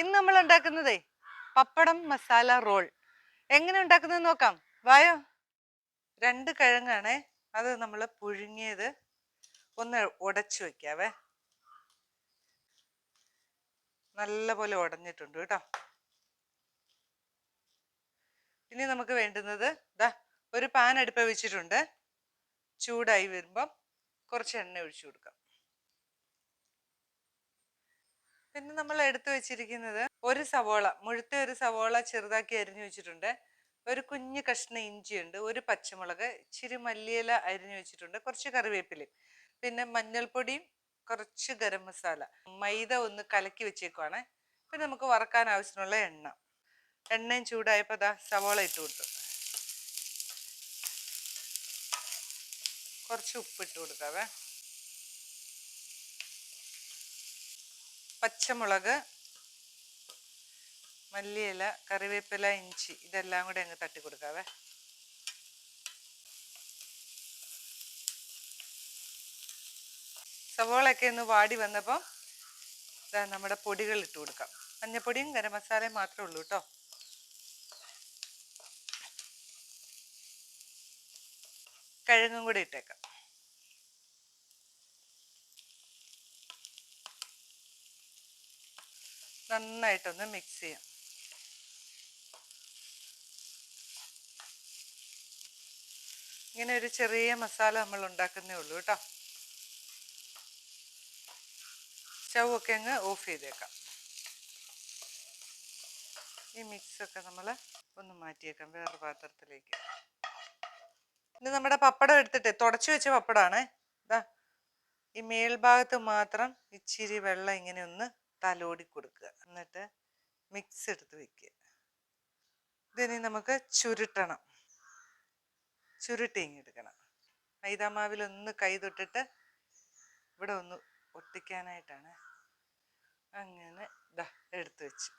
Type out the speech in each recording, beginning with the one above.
ഇന്ന് നമ്മൾ ഉണ്ടാക്കുന്നതേ പപ്പടം മസാല റോൾ. എങ്ങനെ ഉണ്ടാക്കുന്നത് നോക്കാം. വായോ? രണ്ട് കിഴങ്ങാണേ. അത് നമ്മൾ പുഴുങ്ങിയത് ഒന്ന് ഉടച്ചു വെക്കാവേ. നല്ല പോലെ ഉടഞ്ഞിട്ടുണ്ട് കേട്ടോ. ഇനി നമുക്ക് വേണ്ടുന്നത് ദാ ഒരു പാൻ അടുപ്പ വെച്ചിട്ടുണ്ട്. ചൂടായി വരുമ്പം കുറച്ച് എണ്ണ ഒഴിച്ചു കൊടുക്കാം. പിന്നെ നമ്മൾ എടുത്തു വെച്ചിരിക്കുന്നത് ഒരു സവോള മുഴുത്ത ഒരു സവോള ചെറുതാക്കി അരിഞ്ഞു വെച്ചിട്ടുണ്ട്. ഒരു കുഞ്ഞു കഷ്ണം ഇഞ്ചിയുണ്ട് ഒരു പച്ചമുളക് ഇച്ചിരി മല്ലിയില അരിഞ്ഞു വെച്ചിട്ടുണ്ട് കുറച്ച് കറിവേപ്പിലയും. പിന്നെ മഞ്ഞൾപ്പൊടിയും കുറച്ച് ഗരം മസാല. മൈദ ഒന്ന് കലക്കി വെച്ചേക്കുവാണ്. പിന്നെ നമുക്ക് വറക്കാൻ ആവശ്യമുള്ള എണ്ണ. എണ്ണയും ചൂടായപ്പോൾ അതാ സവോള ഇട്ട് കൊടുത്തു. കുറച്ച് ഉപ്പിട്ട് കൊടുക്കാവേ. പച്ചമുളക് മല്ലിയില കറിവേപ്പില ഇഞ്ചി ഇതെല്ലാം കൂടെ അങ്ങ് തട്ടി കൊടുക്കാവേ. സവോളയൊക്കെ ഒന്ന് വാടി വന്നപ്പോൾ ഇതാ നമ്മുടെ പൊടികൾ ഇട്ട് കൊടുക്കാം. മഞ്ഞപ്പൊടിയും ഗരം മസാലയും മാത്രമേ ഉള്ളൂ കേട്ടോ. കിഴങ്ങും കൂടെ ഇട്ടേക്കാം. നന്നായിട്ടൊന്ന് മിക്സ് ചെയ്യാം. ഇങ്ങനെ ഒരു ചെറിയ മസാല നമ്മൾ ഉണ്ടാക്കുന്നേ ഉള്ളൂ കേട്ടോ. ഒക്കെ അങ്ങ് ഓഫ് ചെയ്തേക്കാം. ഈ മിക്സൊക്കെ നമ്മൾ ഒന്ന് മാറ്റിയേക്കാം വേറൊരു പാത്രത്തിലേക്ക്. ഇനി നമ്മുടെ പപ്പടം എടുത്തിട്ട് തുടച്ചു വെച്ച പപ്പടമാണ് ഇതാ ഈ മേൽഭാഗത്ത് മാത്രം ഇച്ചിരി വെള്ളം ഇങ്ങനെ ഒന്ന് തലോടി കൊടുക്കുക. എന്നിട്ട് മിക്സ് എടുത്ത് വെക്കുക. ഇതിനി നമുക്ക് ചുരുട്ടണം. ചുരുട്ടി എടുക്കണം. മൈദാമാവിൽ ഒന്ന് കൈ തൊട്ടിട്ട് ഇവിടെ ഒന്ന് ഒട്ടിക്കാനായിട്ടാണ്. അങ്ങനെ ഇതാ എടുത്തു വെച്ച്.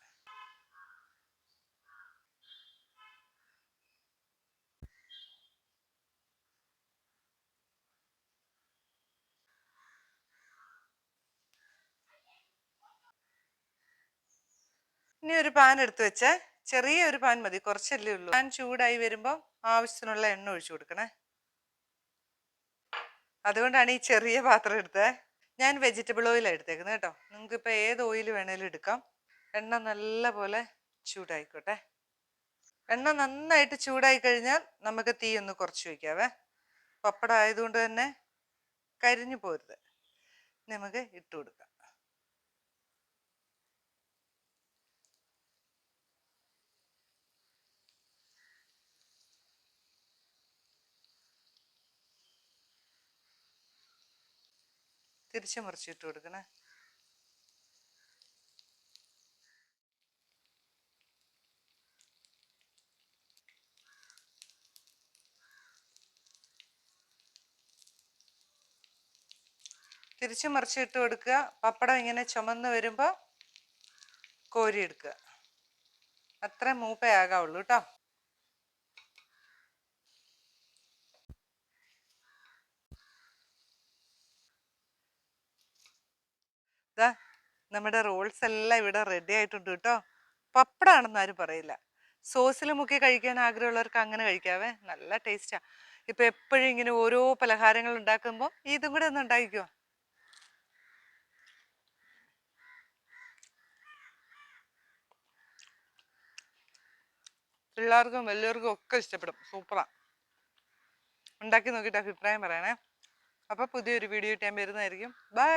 ഇനി ഒരു പാൻ എടുത്തു വെച്ച്. ചെറിയ ഒരു പാൻ മതി. കുറച്ചല്ലേ ഉള്ളൂ. പാൻ ചൂടായി വരുമ്പോൾ ആവശ്യത്തിനുള്ള എണ്ണ ഒഴിച്ചു കൊടുക്കണേ. അതുകൊണ്ടാണ് ഈ ചെറിയ പാത്രം എടുത്തത് ഞാൻ വെജിറ്റബിൾ ഓയിലാണ് എടുത്തേക്കുന്നത് കേട്ടോ. നിങ്ങൾക്ക് ഇപ്പോൾ ഏത് ഓയിൽ വേണേലും എടുക്കാം. എണ്ണ നല്ല പോലെ ചൂടായിക്കോട്ടെ. എണ്ണ നന്നായിട്ട് ചൂടായി കഴിഞ്ഞാൽ നമുക്ക് തീ ഒന്ന് കുറച്ച് വയ്ക്കാവേ പപ്പടം ആയതുകൊണ്ട് തന്നെ കരിഞ്ഞു പോരുത്. നമുക്ക് ഇട്ട് കൊടുക്കാം. തിരിച്ചു മറിച്ചിട്ട് കൊടുക്കണേ. തിരിച്ച് മറിച്ചിട്ട് കൊടുക്കുക. പപ്പടം ഇങ്ങനെ ചുമന്ന് വരുമ്പോൾ കോരി എടുക്കുക അത്ര മൂപ്പയാകാവുള്ളൂ കേട്ടോ ദാ നമ്മുടെ റോൾസ് എല്ലാം ഇവിടെ റെഡി ആയിട്ടുണ്ട് കേട്ടോ. പപ്പടാണെന്ന് ആരും പറയില്ല. സോസിൽ മുക്കി കഴിക്കാൻ ആഗ്രഹമുള്ളവർക്ക് അങ്ങനെ കഴിക്കാവേ. നല്ല ടേസ്റ്റാ ഇപ്പൊ എപ്പോഴും ഇങ്ങനെ ഓരോ പലഹാരങ്ങൾ ഉണ്ടാക്കുമ്പോൾ ഇതും കൂടെ ഒന്ന് ഉണ്ടാക്കിക്കോ. പിള്ളേർക്കും വലിയവർക്കും ഒക്കെ ഇഷ്ടപ്പെടും. സൂപ്പറാ. ഉണ്ടാക്കി നോക്കിയിട്ട് അഭിപ്രായം പറയണേ. അപ്പോൾ പുതിയൊരു വീഡിയോ ഇട്ട് ഞാൻ വരുന്നതായിരിക്കും. ബൈ